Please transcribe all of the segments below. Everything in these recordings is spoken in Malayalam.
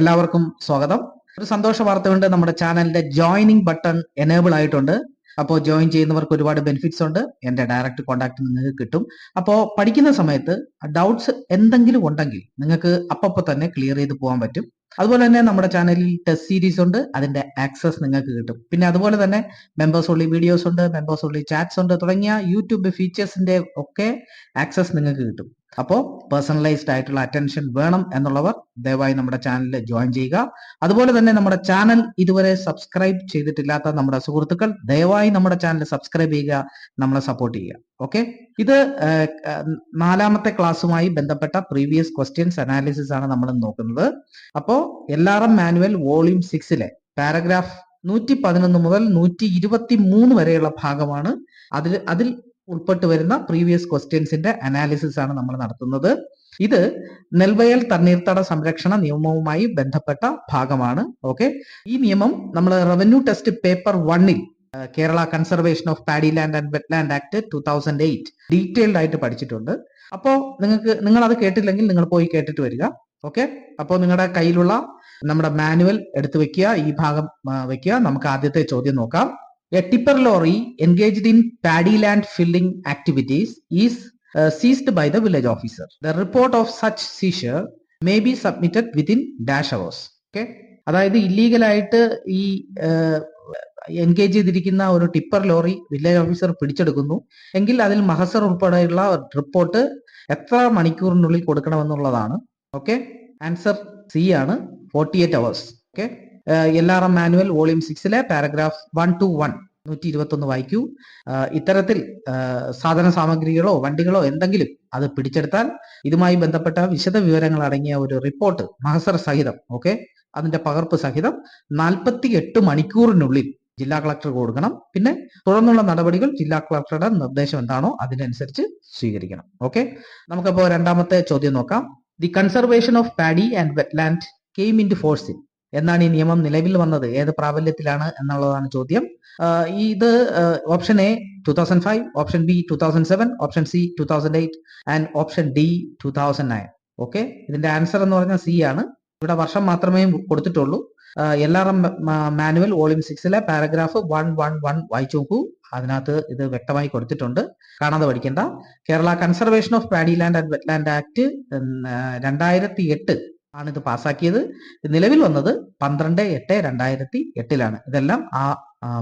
എല്ലാവർക്കും സ്വാഗതം. ഒരു സന്തോഷ വാർത്തയുണ്ട് നമ്മുടെ ചാനലിന്റെ ജോയിനിങ് ബട്ടൺ എനേബിൾ ആയിട്ടുണ്ട്. അപ്പോൾ ജോയിൻ ചെയ്യുന്നവർക്ക് ഒരുപാട് ബെനിഫിറ്റ്സ് ഉണ്ട്. എന്റെ ഡയറക്റ്റ് കോൺടാക്ട് നിങ്ങൾക്ക് കിട്ടും. അപ്പോൾ പഠിക്കുന്ന സമയത്ത് ഡൗട്ട്സ് എന്തെങ്കിലും ഉണ്ടെങ്കിൽ നിങ്ങൾക്ക് അപ്പപ്പോൾ തന്നെ ക്ലിയർ ചെയ്ത് പോകാൻ പറ്റും. അതുപോലെ തന്നെ നമ്മുടെ ചാനലിൽ ടെസ്റ്റ് സീരീസ് ഉണ്ട്. അതിന്റെ ആക്സസ് നിങ്ങൾക്ക് കിട്ടും. പിന്നെ അതുപോലെ തന്നെ മെമ്പേഴ്സ് ഉള്ളി വീഡിയോസ് ഉണ്ട് മെമ്പേഴ്സ് ഉള്ളി ചാറ്റ്സ് ഉണ്ട് തുടങ്ങിയ യൂട്യൂബ് ഫീച്ചേഴ്സിന്റെ ഒക്കെ ആക്സസ് നിങ്ങൾക്ക് കിട്ടും. അപ്പോൾ പേഴ്സണലൈസ്ഡ് ആയിട്ടുള്ള അറ്റൻഷൻ വേണം എന്നുള്ളവർ ദയവായി നമ്മുടെ ചാനലിൽ ജോയിൻ ചെയ്യുക. അതുപോലെ തന്നെ നമ്മുടെ ചാനൽ ഇതുവരെ സബ്സ്ക്രൈബ് ചെയ്തിട്ടില്ലാത്ത നമ്മുടെ സുഹൃത്തുക്കൾ ദയവായി നമ്മുടെ ചാനൽ സബ്സ്ക്രൈബ് ചെയ്യുക നമ്മളെ സപ്പോർട്ട് ചെയ്യുക. ഓക്കെ ഇത് നാലാമത്തെ ക്ലാസ്സുമായി ബന്ധപ്പെട്ട പ്രീവിയസ് ക്വസ്റ്റ്യൻസ് അനാലിസിസ് ആണ് നമ്മൾ നോക്കുന്നത്. അപ്പോൾ L R M manual volume സിക്സിലെ paragraph നൂറ്റി പതിനൊന്ന് മുതൽ നൂറ്റി ഇരുപത്തി മൂന്ന് വരെയുള്ള ഭാഗമാണ്. അതിൽ അതിൽ ഉൾപ്പെട്ട് വരുന്ന പ്രീവിയസ് ക്വസ്റ്റ്യൻസിന്റെ അനാലിസിസ് ആണ് നമ്മൾ നടത്തുന്നത്. ഇത് നെൽവയൽ തണ്ണീർത്തട സംരക്ഷണ നിയമവുമായി ബന്ധപ്പെട്ട ഭാഗമാണ്. ഓക്കെ ഈ നിയമം നമ്മൾ റവന്യൂ ടെസ്റ്റ് പേപ്പർ വണ്ണിൽ Kerala conservation of paddy land and wet land act two thousand eight detailed ആയിട്ട് പഠിച്ചിട്ടുണ്ട്. അപ്പോ നിങ്ങൾക്ക് നിങ്ങൾ അത് കേട്ടില്ലെങ്കിൽ നിങ്ങൾ പോയി കേട്ടിട്ട് വരിക. ഓക്കെ അപ്പോ നിങ്ങളുടെ കയ്യിലുള്ള നമ്മുടെ മാനുവൽ എടുത്തു വെക്കുക ഈ ഭാഗം വെക്കുക. നമുക്ക് ആദ്യത്തെ ചോദ്യം നോക്കാം. A tipper lorry engaged in paddy land filling activities is seized by the village officer the report of such seizure may be submitted within dash hours okay അതായത് ഇല്ലീഗലായിട്ട് ഈ എൻഗേജ് ചെയ്തിരിക്കുന്ന ഒരു ടിപ്പർ ലോറി വില്ലേജ് ഓഫീസർ പിടിച്ചെടുക്കുന്നു. എങ്കിൽ അതിൽ മഹസർ ഉൾപ്പെടെയുള്ള റിപ്പോർട്ട് എത്ര മണിക്കൂറിനുള്ളിൽ കൊടുക്കണമെന്നുള്ളതാണ്. ഓക്കെ ആൻസർ സി ആണ്. Forty eight hours okay L R M manual volume സിക്സിലെ paragraph one two one നൂറ്റി ഇരുപത്തി ഒന്ന് വായിക്കൂ. ഇത്തരത്തിൽ സാധന സാമഗ്രികളോ വണ്ടികളോ എന്തെങ്കിലും അത് പിടിച്ചെടുത്താൽ ഇതുമായി ബന്ധപ്പെട്ട വിശദ വിവരങ്ങൾ അടങ്ങിയ ഒരു റിപ്പോർട്ട് മഹസർ സഹിതം ഓക്കെ അതിന്റെ പകർപ്പ് സഹിതം നാൽപ്പത്തി എട്ട് മണിക്കൂറിനുള്ളിൽ ജില്ലാ കളക്ടർ കൊടുക്കണം. പിന്നെ തുടർന്നുള്ള നടപടികൾ ജില്ലാ കളക്ടറുടെ നിർദ്ദേശം എന്താണോ അതിനനുസരിച്ച് സ്വീകരിക്കണം ഓക്കെ നമുക്കപ്പോ രണ്ടാമത്തെ ചോദ്യം നോക്കാം. The conservation of paddy and wetland came in force in എന്നാണ് ഈ നിയമം നിലവിൽ വന്നത്. ഏത് പ്രാബല്യത്തിലാണ് എന്നുള്ളതാണ് ചോദ്യം. ഇത് option A two thousand five option B two thousand seven option C two thousand eight and option D two thousand nine okay? ഇതിന്റെ ആൻസർ എന്ന് പറഞ്ഞാൽ സി ആണ്. ഇവിടെ വർഷം മാത്രമേ കൊടുത്തിട്ടുള്ളൂ. L R M manual volume സിക്സിലെ paragraph one one one വായിച്ചു നോക്കൂ അതിനകത്ത് ഇത് വ്യക്തമായി കൊടുത്തിട്ടുണ്ട്. കാണാതെ പഠിക്കേണ്ട. Kerala conservation of paddy land and wetland act രണ്ടായിരത്തി എട്ട് ആണ് ഇത് പാസ്സാക്കിയത് നിലവിൽ വന്നത് പന്ത്രണ്ട് എട്ട് രണ്ടായിരത്തി എട്ടിലാണ്. ഇതെല്ലാം ആ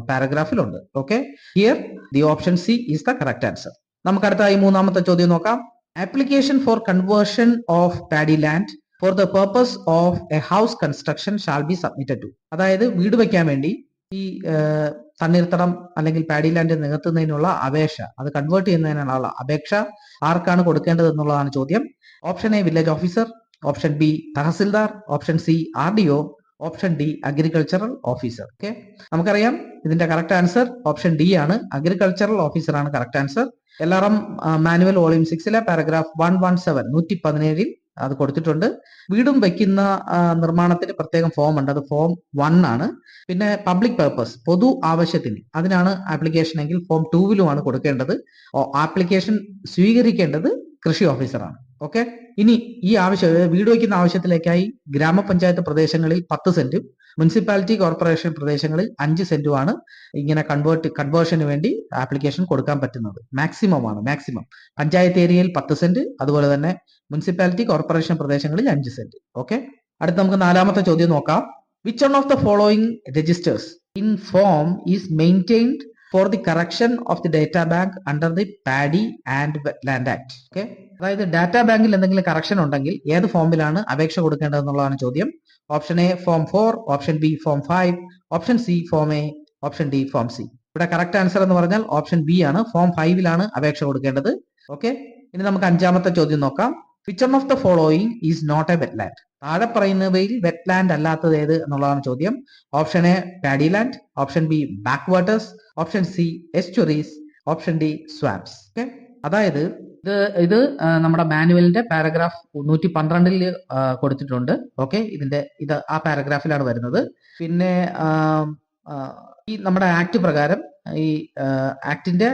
പാരഗ്രാഫിലുണ്ട്. Okay here the option C is the correct answer നമുക്ക് അടുത്തായി മൂന്നാമത്തെ ചോദ്യം നോക്കാം. Application for conversion of paddy land for the purpose of a house construction shall be submitted to അതായത് വീട് വെക്കാൻ വേണ്ടി ഈ തണ്ണീർത്തടം അല്ലെങ്കിൽ പാഡി ലാൻഡ് നികത്തുന്നതിനുള്ള അപേക്ഷ അത് കൺവേർട്ട് ചെയ്യുന്നതിനുള്ള അപേക്ഷ ആർക്കാണ് കൊടുക്കേണ്ടത് എന്നുള്ളതാണ് ചോദ്യം. Option A village officer option B tahsildar option C R D O option D agricultural officer. Okay? നമുക്കറിയാം ഇതിന്റെ കറക്റ്റ് ആൻസർ ഓപ്ഷൻ ഡി ആണ്. അഗ്രികൾച്ചറൽ ഓഫീസർ ആണ് correct answer. L R M manual volume സിക്സിലെ paragraph one one seven നൂറ്റി പതിനേഴിൽ അത് കൊടുത്തിട്ടുണ്ട്. വീടും വെക്കുന്ന നിർമ്മാണത്തിന് പ്രത്യേകം ഫോം ഉണ്ട്. അത് ഫോം വൺ ആണ്. പിന്നെ പബ്ലിക് പർപ്പസ് പൊതു ആവശ്യത്തിന്. അതിനാണ് ആപ്ലിക്കേഷൻ എങ്കിൽ ഫോം ടൂവിലുമാണ് കൊടുക്കേണ്ടത്. ആപ്ലിക്കേഷൻ സ്വീകരിക്കേണ്ടത് കൃഷി ഓഫീസറാണ് ഓക്കെ? ഇനി ഈ ആവശ്യം വീട് വയ്ക്കുന്ന ആവശ്യത്തിലേക്കായി ഗ്രാമപഞ്ചായത്ത് പ്രദേശങ്ങളിൽ പത്ത് സെന്റും മുനിസിപ്പാലിറ്റി കോർപ്പറേഷൻ പ്രദേശങ്ങളിൽ അഞ്ച് സെന്റുമാണ് ഇങ്ങനെ കൺവേർട്ട് കൺവേർഷന് വേണ്ടി ആപ്ലിക്കേഷൻ കൊടുക്കാൻ പറ്റുന്നത്. മാക്സിമം ആണ് മാക്സിമം പഞ്ചായത്ത് ഏരിയയിൽ പത്ത് സെന്റ് അതുപോലെ തന്നെ മുനിസിപ്പാലിറ്റി കോർപ്പറേഷൻ പ്രദേശങ്ങളിൽ അഞ്ച് സെന്റ്. ഓക്കെ? അടുത്ത നമുക്ക് നാലാമത്തെ ചോദ്യം നോക്കാം. Which one of the following registers in form is maintained for the correction of the data bank under the paddy and land act okay? അതായത് ഡാറ്റാ ബാങ്കിൽ എന്തെങ്കിലും കറക്ഷൻ ഉണ്ടെങ്കിൽ ഏത് ഫോമിലാണ് അപേക്ഷ കൊടുക്കേണ്ടതെന്നുള്ളതാണ് ചോദ്യം. Option A form four option B form five option C form A option D form C ഇവിടെ കറക്റ്റ് ആൻസർ എന്ന് പറഞ്ഞാൽ ഓപ്ഷൻ ബി ആണ്. ഫോം ഫൈവിലാണ് അപേക്ഷ കൊടുക്കേണ്ടത്. ഓക്കെ ഇനി നമുക്ക് അഞ്ചാമത്തെ ചോദ്യം നോക്കാം. Which of the following is not a wetland താഴെ പറയുന്നവയിൽ വെറ്റ് ലാൻഡ് അല്ലാത്തത് ഏത് എന്നുള്ളതാണ് ചോദ്യം. Option A paddy land option B backwaters option C estuaries option D swamps okay അതായത് ഇത് ഇത് നമ്മുടെ മാനുവലിന്റെ പാരഗ്രാഫ് നൂറ്റി പന്ത്രണ്ടിൽ കൊടുത്തിട്ടുണ്ട്. ഓക്കെ? ഇതിന്റെ ഇത് ആ പാരഗ്രാഫിലാണ് വരുന്നത്. പിന്നെ ഈ നമ്മുടെ ആക്ട് പ്രകാരം ഈ ആക്ടിന്റെ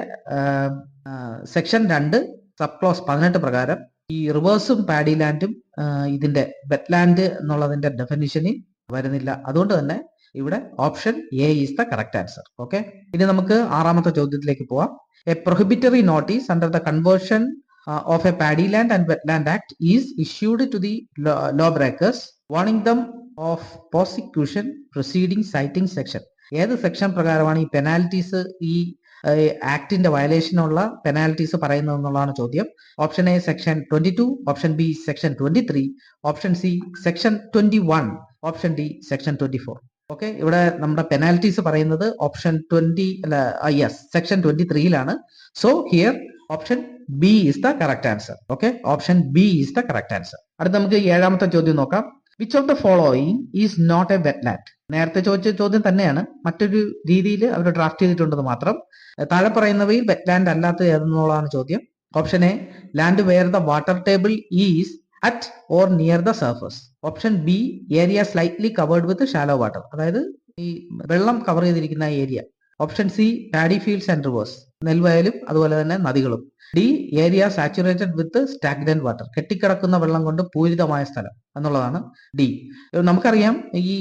സെക്ഷൻ രണ്ട് സബ് ക്ലോസ് പതിനെട്ട് പ്രകാരം ഈ റിവേഴ്സും പാഡി ലാൻഡും ഇതിന്റെ വെറ്റ്ലാൻഡ് എന്നുള്ളതിന്റെ ഡെഫിനിഷനിൽ വരുന്നില്ല. അതുകൊണ്ട് തന്നെ ഇവിടെ option A is the correct answer. Okay? ഇനി നമുക്ക് ആറാമത്തെ ചോദ്യത്തിലേക്ക് പോവാം. A prohibitory notice under the conversion of a paddy land and wet land act is issued to the law breakers warning them of prosecution proceeding citing section ഏത് സെക്ഷൻ പ്രകാരമാണ് ഈ പെനാൽറ്റീസ് ഈ ആക്ടിന്റെ വയലേഷനുള്ള പെനാൽറ്റീസ് പറയുന്നത് എന്നുള്ളതാണ് ചോദ്യം. Option A section twenty two option B section twenty three option C section twenty one option D section twenty four okay ഇവിടെ നമ്മുടെ പെനാൽറ്റീസ് പറയുന്നത് ഓപ്ഷൻ ട്വന്റി അല്ല yes section twenty ത്രീയിലാണ് so here option B is the correct answer okay option B is the correct answer അടുത്ത നമുക്ക് ഏഴാമത്തെ ചോദ്യം നോക്കാം. Which of the following is not a wetland നേരത്തെ ചോദിച്ച ചോദ്യം തന്നെയാണ്. മറ്റൊരു രീതിയിൽ അവർ ഡ്രാഫ്റ്റ് ചെയ്തിട്ടുണ്ടെന്ന് മാത്രം. താഴെ പറയുന്നവയിൽ വെറ്റ്ലാൻഡ് അല്ലാത്ത ഏതെന്നുള്ളതാണ് ചോദ്യം. Option A land where the water table is at or near the surface option B area slightly covered with shallow water അതായത് ഈ വെള്ളം കവർ ചെയ്തിരിക്കുന്ന area option C paddy fields and rivers നെൽവയലും അതുപോലെ തന്നെ നദികളും. D area saturated with stagnant water കെട്ടിക്കിടക്കുന്ന വെള്ളം കൊണ്ട് പൂരിതമായ സ്ഥലം എന്നുള്ളതാണ് ഡി നമുക്കറിയാം ഈ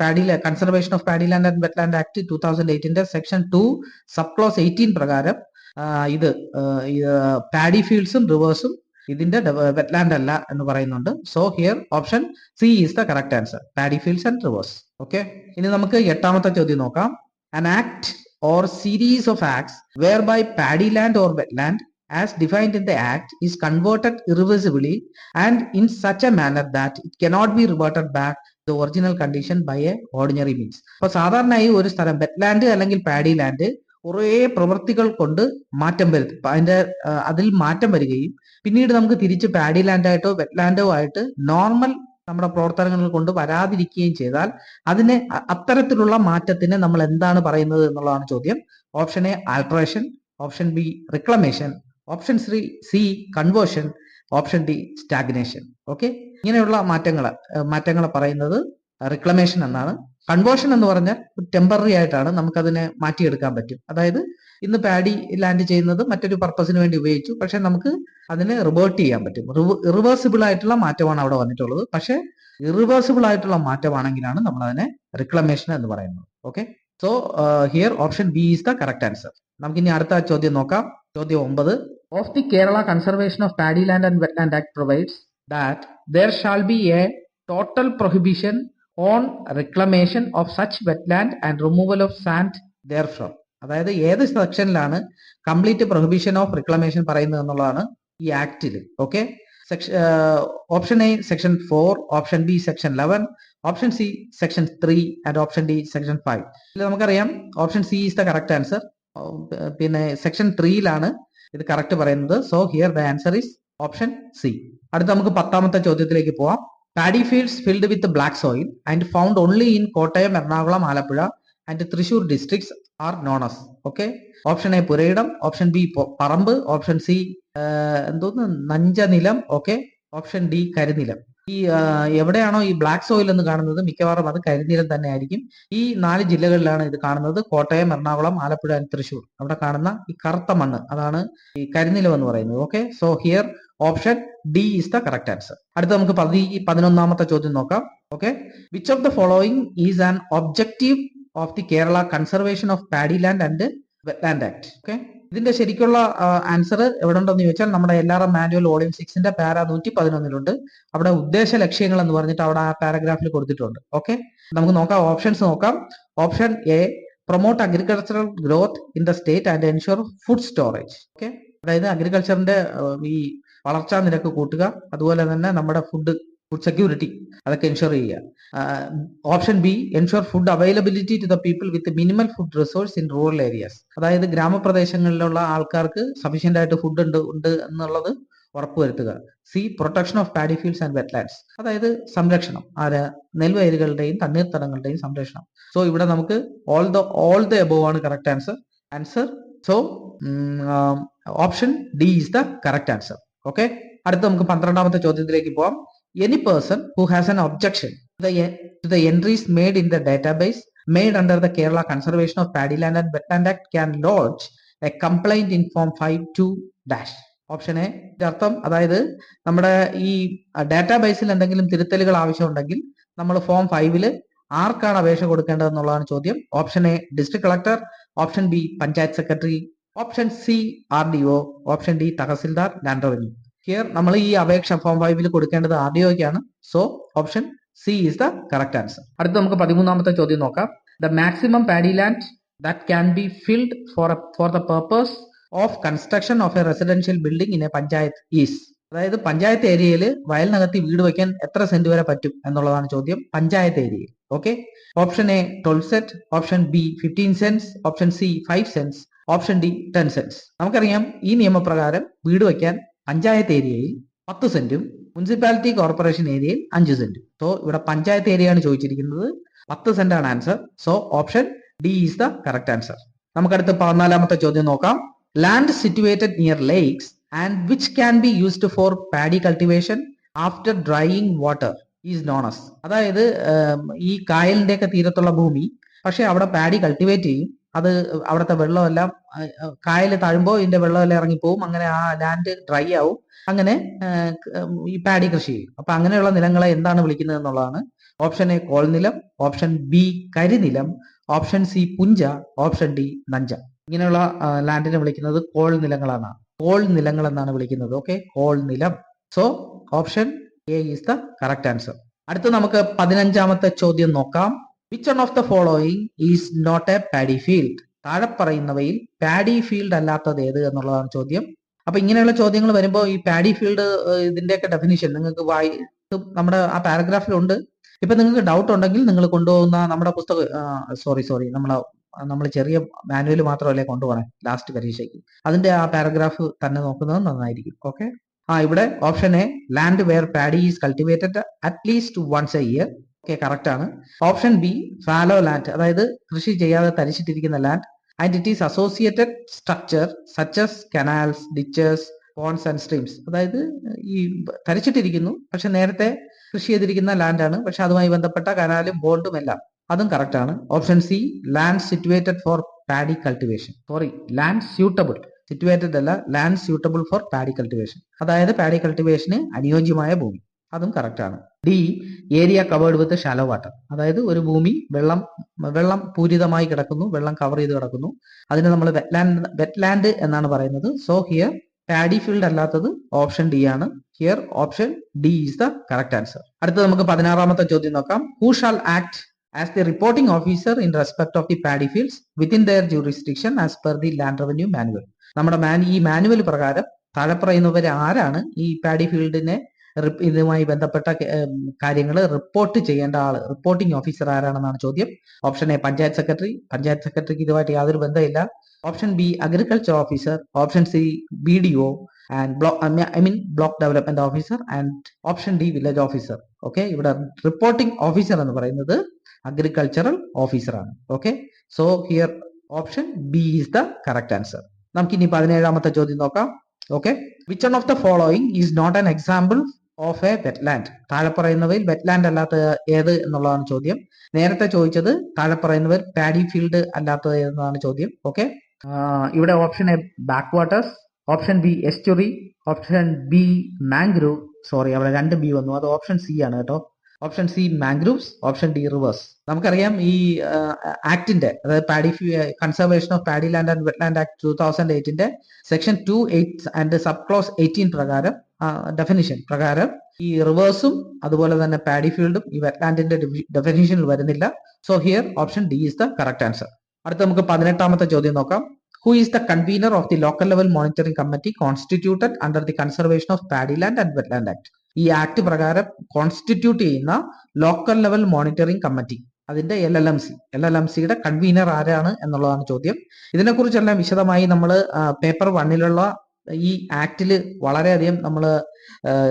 paddy conservation of paddy land and wetland act two thousand എയ്റ്റിന്റെ section two sub clause eighteen പ്രകാരം ഇത് പാഡി ഫീൽഡ്സും റിവേഴ്സും ഇതിന്റെ വെറ്റ്ലാൻഡ് അല്ല എന്ന് പറയുന്നുണ്ട്. So here option C is the correct answer paddy fields and rivers okay ഇനി നമുക്ക് എട്ടാമത്തെ ചോദ്യം നോക്കാം. An act or series of acts whereby paddy land or wetland as defined in the act is converted irreversibly and in such a manner that it cannot be reverted back the original condition by a ordinary means അപ്പൊ സാധാരണയായി ഒരു സ്ഥലം വെറ്റ്ലാൻഡ് അല്ലെങ്കിൽ പാഡി ലാൻഡ് കുറേ പ്രവൃത്തികൾ കൊണ്ട് മാറ്റം വരുത്തി. അതിന്റെ അതിൽ മാറ്റം വരികയും പിന്നീട് നമുക്ക് തിരിച്ച് പാഡി ലാൻഡായിട്ടോ വെറ്റ്ലാൻഡോ ആയിട്ട് നോർമൽ നമ്മുടെ പ്രവർത്തനങ്ങൾ കൊണ്ട് വരാതിരിക്കുകയും ചെയ്താൽ അതിനെ അത്തരത്തിലുള്ള മാറ്റത്തിന് നമ്മൾ എന്താണ് പറയുന്നത് എന്നുള്ളതാണ് ചോദ്യം. Option A alteration option B reclamation option C C conversion option D stagnation okay ഇങ്ങനെയുള്ള മാറ്റങ്ങൾ മാറ്റങ്ങൾ പറയുന്നത് റിക്ലമേഷൻ എന്നാണ്. കൺവേർഷൻ എന്ന് പറഞ്ഞാൽ ടെമ്പററി ആയിട്ടാണ് നമുക്കതിനെ മാറ്റിയെടുക്കാൻ പറ്റും. അതായത് ഇന്ന് പാഡി ലാൻഡ് ചെയ്യുന്നത് മറ്റൊരു പർപ്പസിന് വേണ്ടി ഉപയോഗിച്ചു. പക്ഷെ നമുക്ക് അതിനെ റിവേർട്ട് ചെയ്യാൻ പറ്റും. റിവേഴ്സിബിൾ ആയിട്ടുള്ള മാറ്റമാണ് അവിടെ വന്നിട്ടുള്ളത്. പക്ഷെ ഇറിവേഴ്സിബിൾ ആയിട്ടുള്ള മാറ്റമാണെങ്കിലാണ് നമ്മൾ അതിനെ റിക്ലമേഷൻ എന്ന് പറയുന്നത്. Okay so here option B is the correct answer നമുക്ക് ഇനി അടുത്ത ചോദ്യം നോക്കാം. ചോദ്യം ഒമ്പത്. Of the Kerala conservation of paddy land and wetland act provides that there shall be a total prohibition on reclamation of such wetland and removal of sand therefrom അതായത് ഏത് സെക്ഷനിലാണ് കംപ്ലീറ്റ് പ്രൊഹിബിഷൻ ഓഫ് റിക്ലമേഷൻ പറയുന്നത് എന്നുള്ളതാണ് ഈ ആക്ടിൽ okay? Section option A section four option B section eleven option C section three and option D section five. ഇതിൽ നമുക്കറിയാം option C is the correct answer. പിന്നെ സെക്ഷൻ ത്രീയിലാണ് ഇത് കറക്റ്റ് പറയുന്നത്. So here the answer is option C. അടുത്ത നമുക്ക് പത്താമത്തെ ചോദ്യത്തിലേക്ക് പോവാം. Paddy fields filled with black soil and found only in Kottayam Ernakulam Alappuzha and Thrissur districts are known as okay option A Purayidam option B പറമ്പ് ഓപ്ഷൻ സി എന്തോന്ന്? നഞ്ചനിലം ഓക്കെ ഓപ്ഷൻ ഡി കരിനിലം. ഈ എവിടെയാണോ ഈ ബ്ലാക്ക് സോയിൽ എന്ന് കാണുന്നത് മിക്കവാറും അത് കരിനിലം തന്നെ ആയിരിക്കും. ഈ നാല് ജില്ലകളിലാണ് ഇത് കാണുന്നത്. കോട്ടയം എറണാകുളം ആലപ്പുഴ തൃശൂർ അവിടെ കാണുന്ന ഈ കറുത്ത മണ്ണ് അതാണ് ഈ കരിനിലം എന്ന് പറയുന്നത്. Okay so here option D is the correct answer അടുത്ത നമുക്ക് പതി പതിനൊന്നാമത്തെ ചോദ്യം നോക്കാം. Okay which of the following is an objective of the Kerala conservation of paddy land and wetland act okay ഇതിന്റെ ശരിക്കുള്ള ആൻസർ എവിടെ ഉണ്ടെന്ന് ചോദിച്ചാൽ നമ്മുടെ L R M manual volume സിക്സിന്റെ para നൂറ്റി പതിനൊന്നിലുണ്ട് അവിടെ ഉദ്ദേശ ലക്ഷ്യങ്ങൾ എന്ന് പറഞ്ഞിട്ട് അവിടെ ആ പാരഗ്രാഫിൽ കൊടുത്തിട്ടുണ്ട്. ഓക്കെ നമുക്ക് നോക്കാം ഓപ്ഷൻസ് നോക്കാം. Option A promote agricultural growth in the state and ensure food storage okay അതായത് അഗ്രികൾച്ചറിന്റെ ഈ വളർച്ചാ നിരക്ക് കൂട്ടുക. അതുപോലെ തന്നെ നമ്മുടെ ഫുഡ് ഫുഡ് സെക്യൂരിറ്റി അതൊക്കെ എൻഷുർ ചെയ്യുക. Option B ensure food availability to the people with minimal food resource in rural areas അതായത് ഗ്രാമപ്രദേശങ്ങളിലുള്ള ആൾക്കാർക്ക് സഫീഷ്യന്റ് ആയിട്ട് ഫുഡ് ഉണ്ട് ഉണ്ട് എന്നുള്ളത് ഉറപ്പുവരുത്തുക. C protection of paddy fields and wetlands അതായത് സംരക്ഷണം. ആര്? നെൽവയലുകളുടെയും തണ്ണീർത്തടങ്ങളുടെയും സംരക്ഷണം. സോ ഇവിടെ നമുക്ക് all the all the above ആണ് correct answer answer so option D is the correct answer okay അടുത്ത നമുക്ക് പന്ത്രണ്ടാമത്തെ ചോദ്യത്തിലേക്ക് പോവാം. Any person who has an objection to the entries made in the database made under the Kerala Conservation of Paddy Land and Wetland Act can lodge a complaint in form 52 dash. Option A അർത്ഥം അതായത് നമ്മുടെ ഈ ഡാറ്റാബേസിൽ എന്തെങ്കിലും തിരുത്തലുകൾ ആവശ്യമുണ്ടെങ്കിൽ നമ്മൾ ഫോം ഫൈവിൽ ആർക്കാണ് അപേക്ഷ കൊടുക്കേണ്ടത് ചോദ്യം. Option A district collector option B panchayat secretary option C R D O option D tahsildar land revenue here നമ്മൾ ഈ അപേക്ഷ ഫോം ഫൈവിൽ കൊടുക്കേണ്ടത് R D ഒക്കാണ് so option C is the correct answer അടുത്ത നമുക്ക് പതിമൂന്നാമത്തെ ചോദ്യം നോക്കാം. The maximum paddy land that can be filled for for the purpose of construction of a residential building in a panchayat is അതായത് പഞ്ചായത്ത് ഏരിയയിൽ വയലിനകത്ത് വീട് വയ്ക്കാൻ എത്ര സെന്റ് വരെ പറ്റും എന്നുള്ളതാണ് ചോദ്യം. പഞ്ചായത്ത് ഏരിയയിൽ okay option A twelve cent option B fifteen cents option C five cent option D ten cent നമുക്കറിയാം ഈ നിയമപ്രകാരം വീട് വെക്കാൻ പഞ്ചായത്ത് ഏരിയയിൽ പത്ത് സെന്റും മുനിസിപ്പാലിറ്റി കോർപ്പറേഷൻ ഏരിയയിൽ അഞ്ച് സെന്റും. സോ ഇവിടെ പഞ്ചായത്ത് ഏരിയയാണ് ചോദിച്ചിരിക്കുന്നത്. പത്ത് സെന്റ് ആണ് answer. So option D is the correct answer. നമുക്കടുത്ത് പതിനാലാമത്തെ ചോദ്യം നോക്കാം. Land situated near lakes and which can be used for paddy cultivation after drying water is known as അതായത് ഈ കായലിന്റെ ഒക്കെ തീരത്തുള്ള ഭൂമി പക്ഷെ അവിടെ പാഡി കൾട്ടിവേറ്റ് ചെയ്യും. അത് അവിടുത്തെ വെള്ളമെല്ലാം കായൽ താഴുമ്പോൾ ഇതിന്റെ വെള്ളമെല്ലാം ഇറങ്ങിപ്പോവും. അങ്ങനെ ആ ലാൻഡ് ഡ്രൈ ആവും. അങ്ങനെ ഈ പാഡി കൃഷി ചെയ്യും. അപ്പൊ അങ്ങനെയുള്ള നിലങ്ങളെ എന്താണ് വിളിക്കുന്നത് എന്നുള്ളതാണ്. ഓപ്ഷൻ എ കോൾനിലം ഓപ്ഷൻ ബി കരിനിലം ഓപ്ഷൻ സി പുഞ്ച ഓപ്ഷൻ ഡി നഞ്ച. ഇങ്ങനെയുള്ള ലാൻഡിനെ വിളിക്കുന്നത് കോൾ നിലങ്ങളാണ്. കോൾ നിലങ്ങൾ എന്നാണ് വിളിക്കുന്നത്. ഓക്കെ കോൾ നിലം. So option A is the correct answer. അടുത്ത നമുക്ക് പതിനഞ്ചാമത്തെ ചോദ്യം നോക്കാം. Which one of the following is not a paddy field താഴെ പറയുന്നവയിൽ പാഡി ഫീൽഡ് അല്ലാത്തത് ഏത് എന്നുള്ളതാണ് ചോദ്യം. അപ്പൊ ഇങ്ങനെയുള്ള ചോദ്യങ്ങൾ വരുമ്പോൾ ഈ പാഡി ഫീൽഡ് ഇതിന്റെയൊക്കെ ഡെഫിനിഷൻ നിങ്ങൾക്ക് വായി നമ്മുടെ ആ പാരഗ്രാഫിലുണ്ട് ഇപ്പൊ നിങ്ങൾക്ക് ഡൗട്ട് ഉണ്ടെങ്കിൽ നിങ്ങൾ കൊണ്ടുപോകുന്ന നമ്മുടെ പുസ്തകം സോറി സോറി നമ്മളെ നമ്മൾ ചെറിയ മാനുവൽ മാത്രമല്ലേ കൊണ്ടുപോകണം ലാസ്റ്റ് പരീക്ഷയ്ക്ക്. അതിന്റെ ആ പാരഗ്രാഫ് തന്നെ നോക്കുന്നത് നന്നായിരിക്കും ഓക്കെ ആ ഇവിടെ option A land where paddy is cultivated at least once a year okay correct ആണ്. ഓപ്ഷൻ ബി ഫാലോ ലാൻഡ് അതായത് കൃഷി ചെയ്യാതെ തരിച്ചിട്ടിരിക്കുന്ന land and it is associated structure such as canals ditches ponds and streams അതായത് ഈ തരിച്ചിട്ടിരിക്കുന്നു പക്ഷെ നേരത്തെ കൃഷി ചെയ്തിരിക്കുന്ന ലാൻഡാണ് പക്ഷെ അതുമായി ബന്ധപ്പെട്ട കനാലും ബോണ്ടും എല്ലാം. അതും കറക്റ്റ് ആണ്. Option C land situated for paddy cultivation sorry land suitable situated അല്ല land suitable for paddy cultivation അതായത് പാഡി കൾട്ടിവേഷന് അനുയോജ്യമായ ഭൂമി. അതും കറക്റ്റ് ആണ്. D area covered with shallow water അതായത് ഒരു ഭൂമി വെള്ളം വെള്ളം പൂരിതമായി കിടക്കുന്നു വെള്ളം കവർ ചെയ്ത് കിടക്കുന്നു. അതിന് നമ്മൾ വെറ്റ്ലാൻഡ് വെറ്റ്ലാൻഡ് എന്നാണ് പറയുന്നത്. സോ ഹിയർ പാഡി ഫീൽഡ് അല്ലാത്തത് ഓപ്ഷൻ ഡി ആണ്. Here option D is the correct answer അടുത്തത് നമുക്ക് പതിനാറാമത്തെ ചോദ്യം നോക്കാം. Who shall act as the reporting officer in respect of the paddy fields within their jurisdiction as per the land revenue manual നമ്മുടെ മാൻ ഈ മാനുവൽ പ്രകാരം താഴെ പറയുന്നവർ ആരാണ് ഈ പാഡി ഫീൽഡിനെ ഇതുമായി ബന്ധപ്പെട്ട കാര്യങ്ങൾ റിപ്പോർട്ട് ചെയ്യേണ്ട ആൾ റിപ്പോർട്ടിംഗ് ഓഫീസർ ആരാണെന്നാണ് ചോദ്യം. Option A panchayat secretary. Panchayat സെക്രട്ടറിക്ക് ഇതുമായിട്ട് യാതൊരു ബന്ധമില്ല. Option B agriculture officer. Option C B D O and block I mean block development officer and option D village officer. Okay? ഇവിടെ റിപ്പോർട്ടിംഗ് ഓഫീസർ എന്ന് പറയുന്നത് അഗ്രികൾച്ചറൽ ഓഫീസറാണ്. Okay? So here option B is the correct answer. നമുക്ക് ഇനി പതിനേഴാമത്തെ ചോദ്യം നോക്കാം. Okay? Which one of the following is not an example of a wetland താഴെ പറയുന്നവയിൽ വെറ്റ്ലാൻഡ് അല്ലാത്ത ഏത് എന്നുള്ളതാണ് ചോദ്യം. നേരത്തെ ചോദിച്ചത് താഴെ പറയുന്നവർ പാഡി ഫീൽഡ് അല്ലാത്തത് എന്നതാണ് ചോദ്യം. ഓക്കെ ഇവിടെ option A back waters option B estuary option B mangrove sorry അവിടെ രണ്ട് ബി വന്നു. അത് ഓപ്ഷൻ സി ആണ് കേട്ടോ. Option C mangroves option D rivers നമുക്കറിയാം ഈ ആക്ടിന്റെ അതായത് paddy conservation of paddy land and wetland act two thousand എയ്റ്റിന്റെ section two eight and sub clause eighteen പ്രകാരം ഡെഫിനിഷൻ പ്രകാരം ഈ റിവേഴ്സും അതുപോലെ തന്നെ പാഡി ഫീൽഡും ഈ വെറ്റ്ലാൻഡിന്റെ ഡെഫിനിഷനിൽ വരുന്നില്ല. So here option D is the correct answer അടുത്ത നമുക്ക് പതിനെട്ടാമത്തെ ചോദ്യം നോക്കാം. Who is the convener of the local level monitoring committee constituted under the conservation of paddy land and wetland act ഈ ആക്ട് പ്രകാരം കോൺസ്റ്റിറ്റ്യൂട്ട് ചെയ്യുന്ന ലോക്കൽ ലെവൽ മോണിറ്ററിംഗ് കമ്മിറ്റി അതിന്റെ L L M C L L M സിയുടെ കൺവീനർ ആരാണ് എന്നുള്ളതാണ് ചോദ്യം. ഇതിനെക്കുറിച്ചെല്ലാം വിശദമായി നമ്മൾ പേപ്പർ വണ്ണിലുള്ള ഈ ആക്ടിൽ വളരെയധികം നമ്മൾ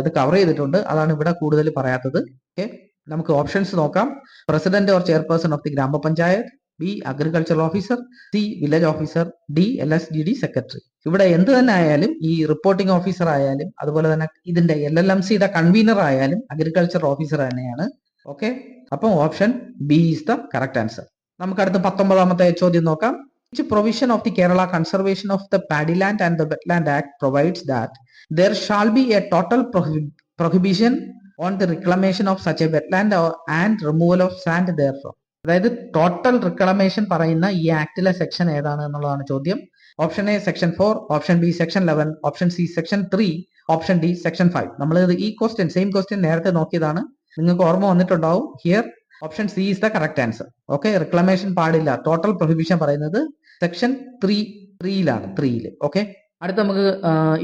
ഇത് കവർ ചെയ്തിട്ടുണ്ട്. അതാണ് ഇവിടെ കൂടുതൽ പറയാത്തത്. ഓക്കെ നമുക്ക് ഓപ്ഷൻസ് നോക്കാം. President or chairperson of the grama panchayat B agriculture officer C village officer D L S D D secretary ഇവിടെ എന്ത് തന്നെ ആയാലും ഈ റിപ്പോർട്ടിംഗ് ഓഫീസർ ആയാലും അതുപോലെ തന്നെ ഇതിന്റെ എൽ എൽ എം സിയുടെ കൺവീനർ ആയാലും അഗ്രികൾച്ചർ ഓഫീസർ തന്നെയാണ് ഓക്കെ അപ്പം option B is the correct answer നമുക്ക് അടുത്ത പത്തൊമ്പതാമത്തെ ചോദ്യം നോക്കാം Which provision of the Kerala Conservation of the Paddy Land and the Wetland Act provides that there shall be a total prohib- prohibition on the reclamation of such a wetland or- and removal of sand therefrom. അതായത് ടോട്ടൽ റിക്ലമേഷൻ പറയുന്ന ഈ ആക്ടിലെ സെക്ഷൻ ഏതാണ് എന്നുള്ളതാണ് ചോദ്യം option A section four option B section eleven option C section three option D section five നമ്മൾ ഈ ക്വസ്റ്റ്യൻ സെയിം ക്വസ്റ്റ്യൻ നേരത്തെ നോക്കിയതാണ്. നിങ്ങൾക്ക് ഓർമ്മ വന്നിട്ടുണ്ടാവും. Here option C is the correct answer okay reclamation പാടില്ല. ടോട്ടൽ പ്രൊഹിബിഷൻ പറയുന്നത് സെക്ഷൻ ത്രീ ത്രീയിലാണ് ത്രീയിൽ ഓക്കെ അടുത്ത നമുക്ക്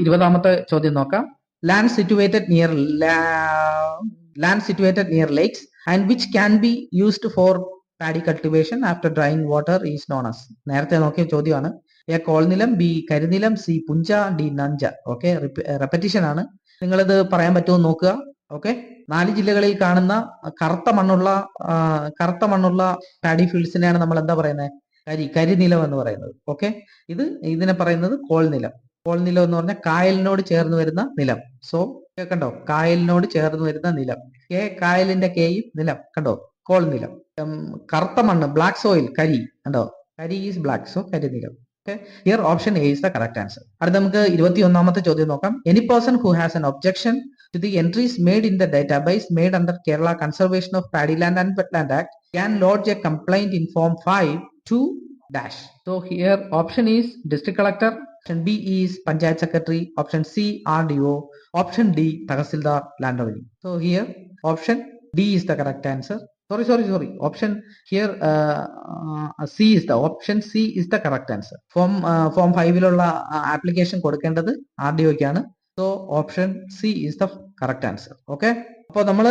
ഇരുപതാമത്തെ ചോദ്യം നോക്കാം. Land situated near land situated near lakes and which can be used for paddy cultivation after drying water is known as നേരത്തെ നോക്കിയ ചോദ്യമാണ്. എ കോൾനിലം ബി കരിനിലം സി പുഞ്ച ഡി നഞ്ച. ഓക്കെ റെപ്പറ്റീഷൻ ആണ്. നിങ്ങളിത് പറയാൻ പറ്റുമോ നോക്കുക. ഓക്കെ നാല് ജില്ലകളിൽ കാണുന്ന കറുത്ത മണ്ണുള്ള കറുത്ത മണ്ണുള്ള പാഡി ഫീൽഡ്സിനെയാണ് നമ്മൾ എന്താ പറയുന്നത് കരി കരിനിലം എന്ന് പറയുന്നത്. ഓക്കെ ഇത് ഇതിനെ പറയുന്നത് കോൾനിലം കോൾനിലം എന്ന് പറഞ്ഞാൽ കായലിനോട് ചേർന്ന് വരുന്ന നിലം. സോ കണ്ടോ കായലിനോട് ചേർന്ന് വരുന്ന നിലം. കെ കായലിന്റെ കെയും നിലം. കണ്ടോ? കോൾനിലം കറുത്ത മണ്ണ് ബ്ലാക്ക് സോയിൽ കരി. കണ്ടോ? കരി is black so Karinilam. Okay here option A is the correct answer അടുത്ത നമുക്ക് ഇരുപത്തി ഒന്നാമത്തെ ചോദ്യം നോക്കാം any person who has an objection to the entries made in the database made under Kerala Conservation of Paddyland and Wetland Act can lodge a complaint in Form 5 to dash. So here option is District Collector, option B is Panchayat Secretary, option C RDO, option D Tahsildar Land Revenue. So here option D is the correct answer. Sorry, sorry, sorry. Option here uh, uh, C is the option C is the correct answer. Form uh, Form 5 ലുള്ള ആപ്ലിക്കേഷൻ കൊടുക്കേണ്ടത് R D ഒക്കാണ് so option C is the correct answer okay അപ്പോൾ നമ്മൾ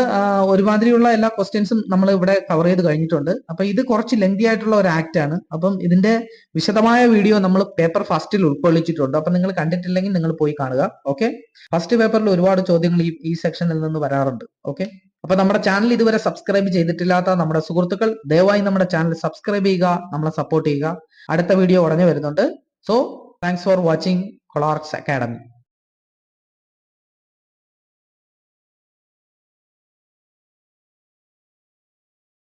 ഒരുമാതിരിയുള്ള എല്ലാ ക്വസ്റ്റ്യൻസും നമ്മൾ ഇവിടെ കവർ ചെയ്ത് കഴിഞ്ഞിട്ടുണ്ട്. അപ്പൊ ഇത് കുറച്ച് ലെങ്തി ആയിട്ടുള്ള ഒരു ആക്ട് ആണ്. അപ്പം ഇതിന്റെ വിശദമായ വീഡിയോ നമ്മൾ പേപ്പർ ഫസ്റ്റിൽ ഉൾക്കൊള്ളിച്ചിട്ടുണ്ട്. അപ്പൊ നിങ്ങൾ കണ്ടിട്ടില്ലെങ്കിൽ നിങ്ങൾ പോയി കാണുക. ഓക്കെ ഫസ്റ്റ് പേപ്പറിൽ ഒരുപാട് ചോദ്യങ്ങൾ ഈ സെക്ഷനിൽ നിന്ന് വരാറുണ്ട്. ഓക്കെ അപ്പൊ നമ്മുടെ ചാനൽ ഇതുവരെ സബ്സ്ക്രൈബ് ചെയ്തിട്ടില്ലാത്ത നമ്മുടെ സുഹൃത്തുക്കൾ ദയവായി നമ്മുടെ ചാനൽ സബ്സ്ക്രൈബ് ചെയ്യുക നമ്മളെ സപ്പോർട്ട് ചെയ്യുക. അടുത്ത വീഡിയോ ഉടനെ വരുന്നുണ്ട്. സോ താങ്ക്സ് ഫോർ വാച്ചിങ് കൊളാർക്സ് അക്കാഡമി